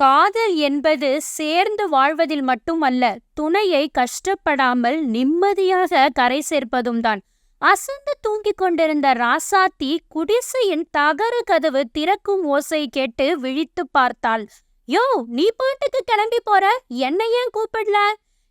காதல் என்பது சேர்ந்து வாழ்வதில் மட்டுமல்ல துணையை கஷ்டப்படாமல் நிம்மதியாக கரை சேர்ப்பதும் தான். அசந்து தூங்கிக் கொண்டிருந்த ராசாத்தி குடிசையின் தகர கதவு திறக்கும் ஓசை கேட்டு விழித்து பார்த்தாள். யோ நீ பாட்டுக்கு கிளம்பி போற? என்ன ஏன் கூப்பிடல?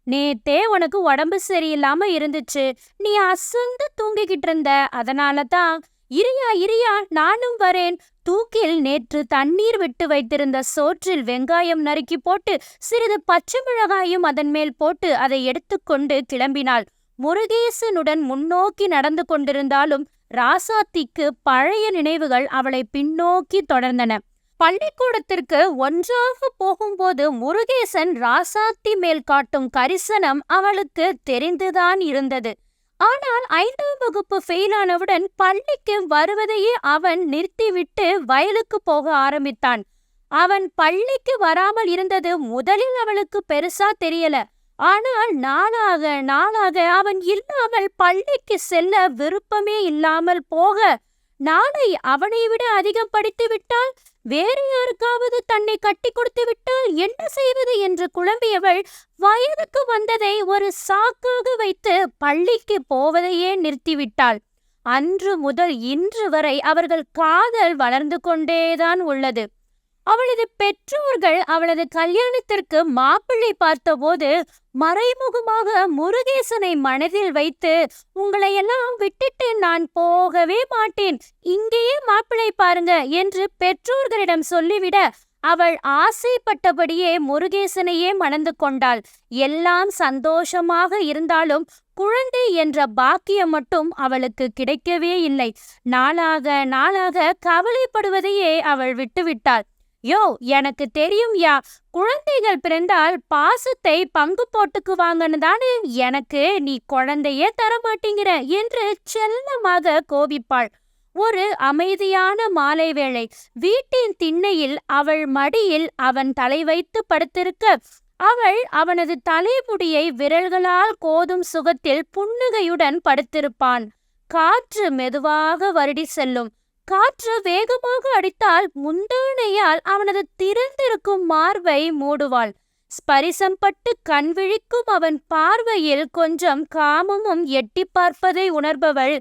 நேத்தே உனக்கு உடம்பு சரியில்லாம இருந்துச்சு. நீ அசந்து தூங்கிக்கிட்டு இருந்த. அதனால தான் இரியா இரியா நானும் வரேன். தூக்கில் நேற்று தண்ணீர் விட்டு வைத்திருந்த சோற்றில் வெங்காயம் நறுக்கி போட்டு சிறிது பச்சை மிளகாயும் அதன் மேல் போட்டு அதை எடுத்துக்கொண்டு கிளம்பினாள். முருகேசனுடன் முன்னோக்கி நடந்து கொண்டிருந்தாலும் ராசாத்திக்கு பழைய நினைவுகள் அவளை பின்னோக்கி தொடர்ந்தன. பள்ளிக்கூடத்திற்கு ஒன்றாக போகும்போது முருகேசன் ராசாத்தி மேல் காட்டும் கரிசனம் அவளுக்கு தெரிந்துதான் இருந்தது. ஆனால் ஐந்தாம் வகுப்பு ஃபெயிலானவுடன் பள்ளிக்கு வருவதையே அவன் நிறுத்திவிட்டு வயலுக்கு போக ஆரம்பித்தான். அவன் பள்ளிக்கு வராமல் இருந்தது முதலில் அவளுக்கு பெருசா தெரியல. ஆனால் நாளாக நாளாக அவன் இல்லாமல் பள்ளிக்கு செல்ல விருப்பமே இல்லாமல் போக நாளை அவனை விட அதிகம் படித்து விட்டால் வேறு யாருக்காவது தன்னை கட்டி கொடுத்து விட்டால் என்ன செய்வது என்று குழம்பியவள் வயதுக்கு வந்ததை ஒரு சாக்காக வைத்து பள்ளிக்கு போவதையே நிறுத்திவிட்டாள். அன்று முதல் இன்று வரை அவர்கள் காதல் வளர்ந்து கொண்டேதான் உள்ளது. அவளது பெற்றோர்கள் அவளது கல்யாணத்திற்கு மாப்பிள்ளை பார்த்தபோது மறைமுகமாக முருகேசனை மனதில் வைத்து உங்களையெல்லாம் விட்டு நான் போகவே மாட்டேன். இங்கேயே மாப்பிள்ளை பாருங்க என்று பெற்றோர்களிடம் சொல்லிவிட அவள் ஆசைப்பட்டபடியே முருகேசனையே மணந்து கொண்டாள். எல்லாம் சந்தோஷமாக இருந்தாலும் குழந்தை என்ற பாக்கியம் மட்டும் அவளுக்கு கிடைக்கவே இல்லை. நாளாக நாளாக கவலைப்படுவதையே அவள் விட்டுவிட்டாள். யோ எனக்கு தெரியும் யா. குழந்தைகள் பிறந்தால் பாசத்தை பங்கு போட்டுக்குவாங்கன்னு தானே எனக்கு நீ குழந்தையே தர மாட்டேங்கிற என்று செல்லமாக கோபிப்பாள். ஒரு அமைதியான மாலை வேளை. வீட்டின் திண்ணையில் அவள் மடியில் அவன் தலை வைத்து படுத்திருக்க. அவள் அவனது தலைமுடியை விரல்களால் கோதும் சுகத்தில் புன்னகையுடன் படுத்திருப்பான். காற்று மெதுவாக வருடி செல்லும். காற்று வேகமாக அடித்தால் முந்தானையால் அவனது திறந்திருக்கும் மார்பை மூடுவாள். ஸ்பரிசம் பட்டு கண் விழிக்கும் அவன் பார்வையில் கொஞ்சம் காமமும் எட்டி பார்ப்பதை உணர்பவள்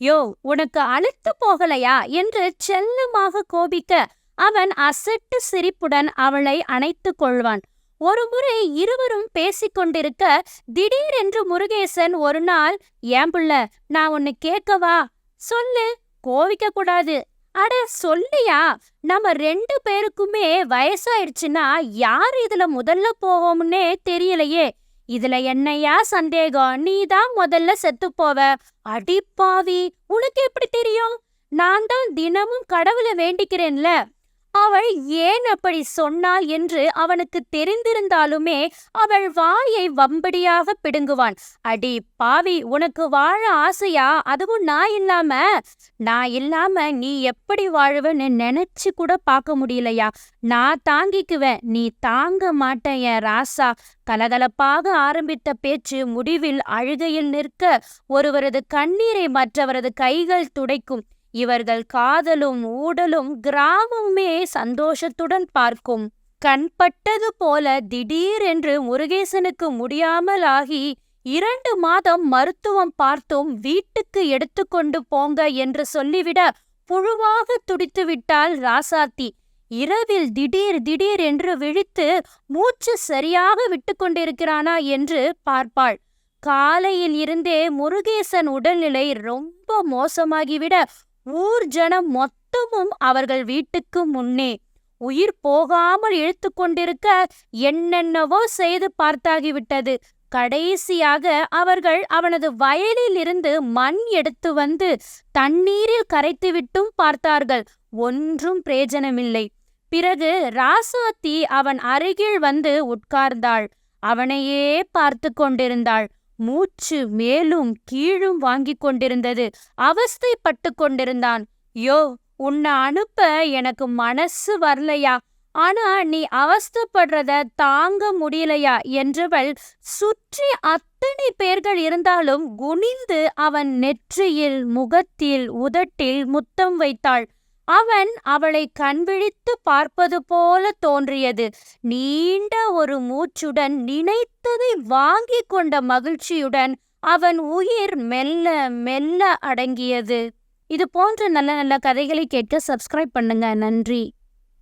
யோ உனக்கு அழுத்து போகலையா? என்று செல்லமாக கோபிக்க அவன் அசட்டு சிரிப்புடன் அவளை அணைத்துக் கொள்வான். ஒருமுறை இருவரும் பேசிக்கொண்டிருக்க திடீரென்று முருகேசன் ஒரு நாள் ஏன் புள்ள நான் ஒன்னு கேட்கவா? சொல்லு கோவிக்க கூடாது. அட சொல்லியா நம்ம ரெண்டு பேருக்குமே வயசாயிடுச்சுன்னா யார் இதுல முதல்ல போவோம்னே தெரியலையே. இதுல என்னையா சந்தேகம்? நீ தான் முதல்ல செத்து போவ. அடிப்பாவி உனக்கு எப்படி தெரியும்? நான் தான் தினமும் கடவுளை வேண்டிக்கிறேன்ல. அவள் ஏன் அப்படி சொன்னாள் என்று அவனுக்கு தெரிந்திருந்தாலுமே அவள் வாயை வம்படியாக பிடுங்குவான். அடி பாவி உனக்கு வாழ ஆசையா? அதுவும் நான் இல்லாம? நான் இல்லாம நீ எப்படி வாழுவன்னு நினைச்சு கூட பார்க்க முடியலையா? நான் தாங்கிக்குவேன். நீ தாங்க மாட்டேன் என் ராசா. கலகலப்பாக ஆரம்பித்த பேச்சு முடிவில் அழுகையில் நிற்க ஒருவரது கண்ணீரை மற்றவரது கைகள் துடைக்கும். இவர்கள் காதலும் ஊடலும் கிராமமே சந்தோஷத்துடன் பார்க்கும். கண்பட்டது போல திடீரென்று முருகேசனுக்கு முடியாமல் ஆகி இரண்டு மாதம் மருத்துவம் பார்த்தும் வீட்டுக்கு எடுத்துக்கொண்டு போங்க என்று சொல்லிவிட புழுவாக துடித்துவிட்டாள் ராசாத்தி. இரவில் திடீர் திடீர் என்று விழித்து மூச்சு சரியாக விட்டு கொண்டிருக்கிறானா என்று பார்ப்பாள். காலையில் இருந்தே முருகேசன் உடல்நிலை ரொம்ப மோசமாகிவிட ஊர் ஜனம் மொத்தமும் அவர்கள் வீட்டுக்கு முன்னே உயிர் போகாமல் இழுத்து கொண்டிருக்க என்னென்னவோ செய்து பார்த்தாகிவிட்டது. கடைசியாக அவர்கள் அவனது வயலில் இருந்து மண் எடுத்து வந்து தண்ணீரில் கரைத்துவிட்டும் பார்த்தார்கள். ஒன்றும் பிரயோஜனமில்லை. பிறகு ராசாத்தி அவன் அருகில் வந்து உட்கார்ந்தாள். அவனையே பார்த்து கொண்டிருந்தாள். மூச்சு மேலும் கீழும் வாங்கிக் கொண்டிருந்தது. அவஸ்தைப்பட்டு கொண்டிருந்தான். யோ உன்னை அனுப்ப எனக்கு மனசு வரலையா? ஆனா நீ அவஸ்தப்படுறத தாங்க முடியலையா? என்றவள் சுற்றி அத்தனை பேர்கள் இருந்தாலும் குனிந்து அவன் நெற்றியில் முகத்தில் உதட்டில் முத்தம் வைத்தாள். அவன் அவளை கண்விழித்து பார்ப்பது போல தோன்றியது. நீண்ட ஒரு மூச்சுடன் நினைத்ததை வாங்கிக் கொண்ட மகிழ்ச்சியுடன் அவன் உயிர் மெல்ல மெல்ல அடங்கியது. இது போன்ற நல்ல நல்ல கதைகளை கேட்க சப்ஸ்கிரைப் பண்ணுங்க. நன்றி.